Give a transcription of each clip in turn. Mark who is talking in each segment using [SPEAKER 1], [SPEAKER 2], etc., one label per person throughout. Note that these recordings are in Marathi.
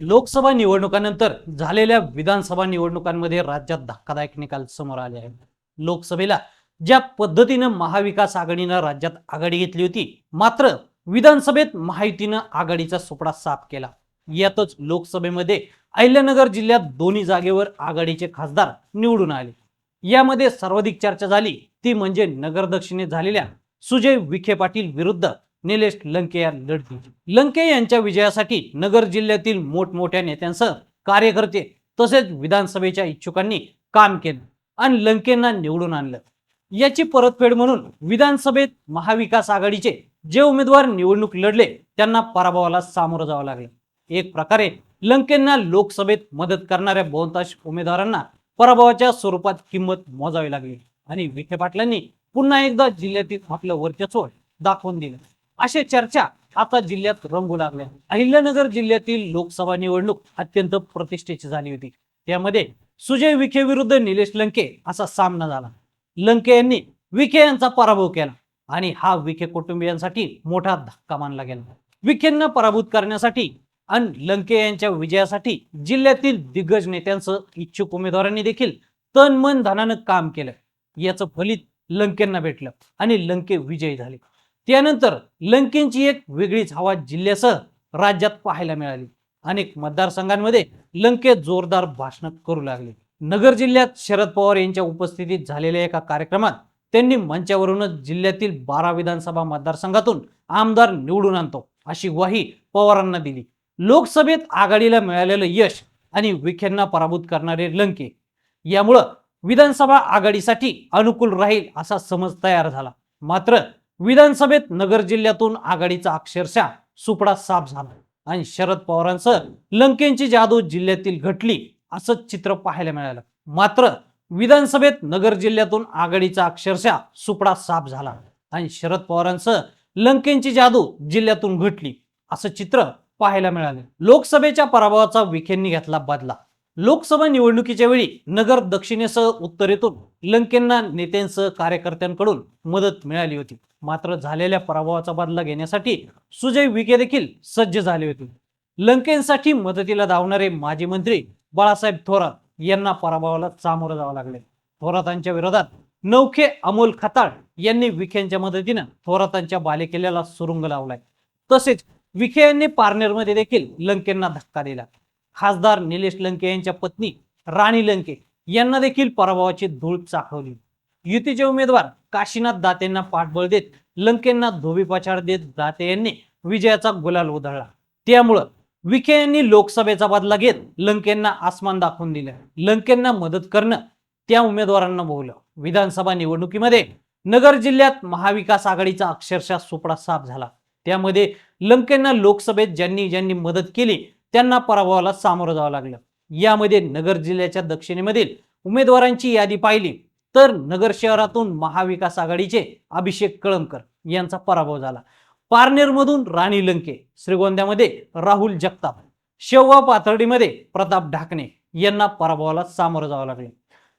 [SPEAKER 1] लोकसभा निवडणुकानंतर झालेल्या विधानसभा निवडणुकांमध्ये राज्यात धक्कादायक निकाल समोर आले आहेत. लोकसभेला ज्या पद्धतीनं महाविकास आघाडीनं राज्यात आघाडी घेतली होती मात्र विधानसभेत महायुतीनं आघाडीचा सुपडा साफ केला. यातच लोकसभेमध्ये अहिल्यानगर जिल्ह्यात दोन्ही जागेवर आघाडीचे खासदार निवडून आले. यामध्ये सर्वाधिक चर्चा झाली ती म्हणजे नगर दक्षिणेत झालेल्या सुजय विखे पाटील विरुद्ध निलेश लंके या लढतील लंके यांच्या विजयासाठी नगर जिल्ह्यातील मोठमोठ्या नेत्यांसह कार्यकर्ते तसेच विधानसभेच्या इच्छुकांनी काम केलं आणि लंकेंना निवडून आणलं. याची परतफेड म्हणून विधानसभेत महाविकास आघाडीचे जे उमेदवार निवडणूक लढले त्यांना पराभवाला सामोरं जावं लागलं. एक प्रकारे लंकेंना लोकसभेत मदत करणाऱ्या बहुतांश उमेदवारांना पराभवाच्या स्वरूपात किंमत मोजावी लागली आणि विखे पाटलांनी पुन्हा एकदा जिल्ह्यातील आपलं वर्चस्व दाखवून दिलं. अशा चर्चा आता जिल्ह्यात रंगू लागल्या. अहिल्यानगर जिल्ह्यातील लोकसभा निवडणूक अत्यंत प्रतिष्ठेची झाली होती. त्यामध्ये सुजय विखे विरुद्ध निलेश लंके असा सामना झाला. लंके यांनी विखे यांचा पराभव केला आणि हा विखे कुटुंबियांसाठी मोठा धक्का मानला गेला. विखेंना पराभूत करण्यासाठी आणि लंके यांच्या विजयासाठी जिल्ह्यातील दिग्गज नेत्यांसह इच्छुक उमेदवारांनी देखील तन मन धनानं काम केलं. याचं फलित लंकेंना भेटलं आणि लंके विजयी झाले. त्यानंतर लंकेंची एक वेगळीच हवा जिल्ह्यासह राज्यात पाहायला मिळाली. अनेक मतदारसंघांमध्ये लंके जोरदार भाषण करू लागले. नगर जिल्ह्यात शरद पवार यांच्या उपस्थितीत झालेल्या एका कार्यक्रमात त्यांनी मंचावरूनच जिल्ह्यातील बारा विधानसभा मतदारसंघातून आमदार निवडून आणतो अशी ग्वाही पवारांना दिली. लोकसभेत आघाडीला मिळालेलं यश आणि विखेंना पराभूत करणारे लंके. यामुळं विधानसभा आघाडीसाठी अनुकूल राहील असा समज तयार झाला. मात्र विधानसभेत नगर जिल्ह्यातून आघाडीचा अक्षरशः सुपडा साफ झाला आणि शरद पवारांसह लंकेंची जादू जिल्ह्यातील घटली असं चित्र पाहायला मिळालं. मात्र विधानसभेत नगर जिल्ह्यातून आघाडीचा अक्षरशः सुपडा साफ झाला आणि शरद पवारांसह लंकेंची जादू जिल्ह्यातून घटली असं चित्र पाहायला मिळाले. लोकसभेच्या पराभवाचा विखेंनी घेतला बदला. लोकसभा निवडणुकीच्या वेळी नगर दक्षिणेसह उत्तरेतून लंकेंना नेत्यांसह कार्यकर्त्यांकडून मदत मिळाली होती. मात्र झालेल्या पराभवाचा बदला घेण्यासाठी सुजय विखे देखील सज्ज झाले होते. लंकेंसाठी मदतीला धावणारे माजी मंत्री बाळासाहेब थोरात यांना पराभवाला सामोरं जावं लागले. थोरातांच्या विरोधात नौखे अमोल खताळ यांनी विखेंच्या मदतीनं थोरातांच्या बालेकिल्ल्याला सुरुंग लावलाय. तसेच विखे यांनी पारनेरमध्ये देखील लंकेंना धक्का दिला. खासदार निलेश लंके यांच्या पत्नी राणी लंके यांना देखील पराभवाची धूळ चाखवली. युतीचे उमेदवार काशीनाथ दातेंना पाठबळ देत लंकेंना धोबी पछाड देत दाते यांनी विजयाचा गुलाल उधळला. त्यामुळं विखे यांनी लोकसभेचा बदला घेत लंकेंना आसमान दाखवून दिलं. लंकेंना मदत करणं त्या उमेदवारांना बोललं. विधानसभा निवडणुकीमध्ये नगर जिल्ह्यात महाविकास आघाडीचा अक्षरशः सुपडा साफ झाला. त्यामध्ये लंकेंना लोकसभेत ज्यांनी ज्यांनी मदत केली त्यांना पराभवाला सामोरं जावं लागलं. यामध्ये नगर जिल्ह्याच्या दक्षिणेमधील उमेदवारांची यादी पाहिली. तर नगर शहरातून महाविकास आघाडीचे अभिषेक कळमकर यांचा पराभव झाला. पारनेरमधून राणी लंके श्रीगोंद्यामध्ये राहुल जगताप शेववा पाथर्डीमध्ये प्रताप ढाकणे यांना पराभवाला सामोरं जावं लागले.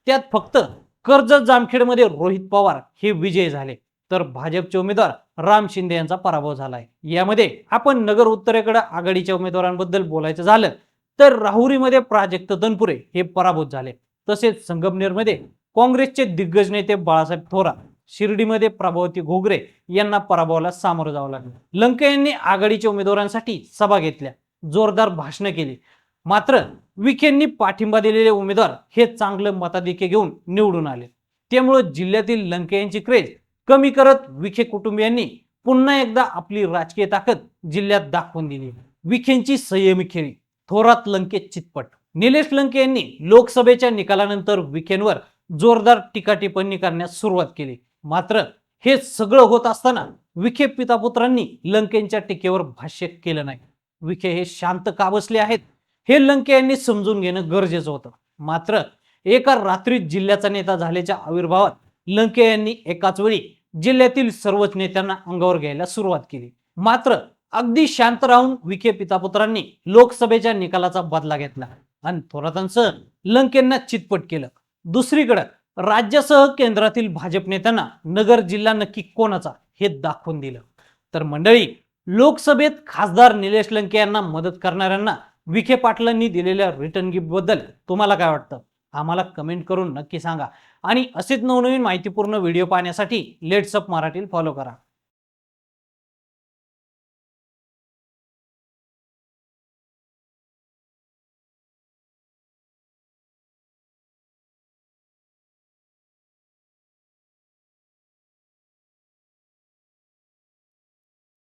[SPEAKER 1] त्यात फक्त कर्जत जामखेडमध्ये रोहित पवार हे विजय झाले. तर भाजपचे उमेदवार राम शिंदे यांचा पराभव झालाय. यामध्ये आपण नगर उत्तरेकडे आघाडीच्या उमेदवारांबद्दल बोलायचं झालं तर राहुरीमध्ये प्राजक्त तनपुरे हे पराभूत झाले. तसेच संगमनेरमध्ये काँग्रेसचे दिग्गज नेते बाळासाहेब थोरात शिर्डीमध्ये प्रभावती घोगरे यांना पराभवाला सामोरं जावं लागलं. लंके यांनी आघाडीच्या उमेदवारांसाठी सभा घेतल्या जोरदार भाषणं केली. मात्र विखेंनी पाठिंबा दिलेले उमेदवार हे चांगलं मताधिक्य घेऊन निवडून आले. त्यामुळे जिल्ह्यातील लंके यांची क्रेज कमी करत विखे कुटुंबियांनी पुन्हा एकदा आपली राजकीय ताकद जिल्ह्यात दाखवून दिली. विखेंची संयमी खेळी थोरात लंके चितपट. निलेश लंके यांनी लोकसभेच्या निकालानंतर विखेंवर जोरदार टीका टिप्पणी करण्यास सुरुवात केली. मात्र हे सगळं होत असताना विखे पितापुत्रांनी लंकेंच्या टीकेवर भाष्य केलं नाही. विखे हे शांत का बसले आहेत हे लंके यांनी समजून घेणं गरजेचं होतं. मात्र एका रात्रीत जिल्ह्याचा नेता झाल्याच्या आविर्भावात लंके यांनी एकाच वेळी जिल्ह्यातील सर्वच नेत्यांना अंगावर घ्यायला सुरुवात केली. मात्र अगदी शांत राहून विखे पितापुत्रांनी लोकसभेच्या निकालाचा बदला घेतला आणि थोरातांसह लंकेंना चितपट केलं. दुसरीकडे राज्यासह केंद्रातील भाजप नेत्यांना नगर जिल्हा नक्की कोणाचा हे दाखवून दिलं. तर मंडळी लोकसभेत खासदार निलेश लंके यांना मदत करणाऱ्यांना विखे पाटलांनी दिलेल्या रिटर्न गिफ्टबद्दल तुम्हाला काय वाटतं? आम्हाला कमेंट करून नक्की सांगा. आणि असेच नवनवीन माहितीपूर्ण व्हिडिओ पाहण्यासाठी लेट्सअप मराठी फॉलो करा.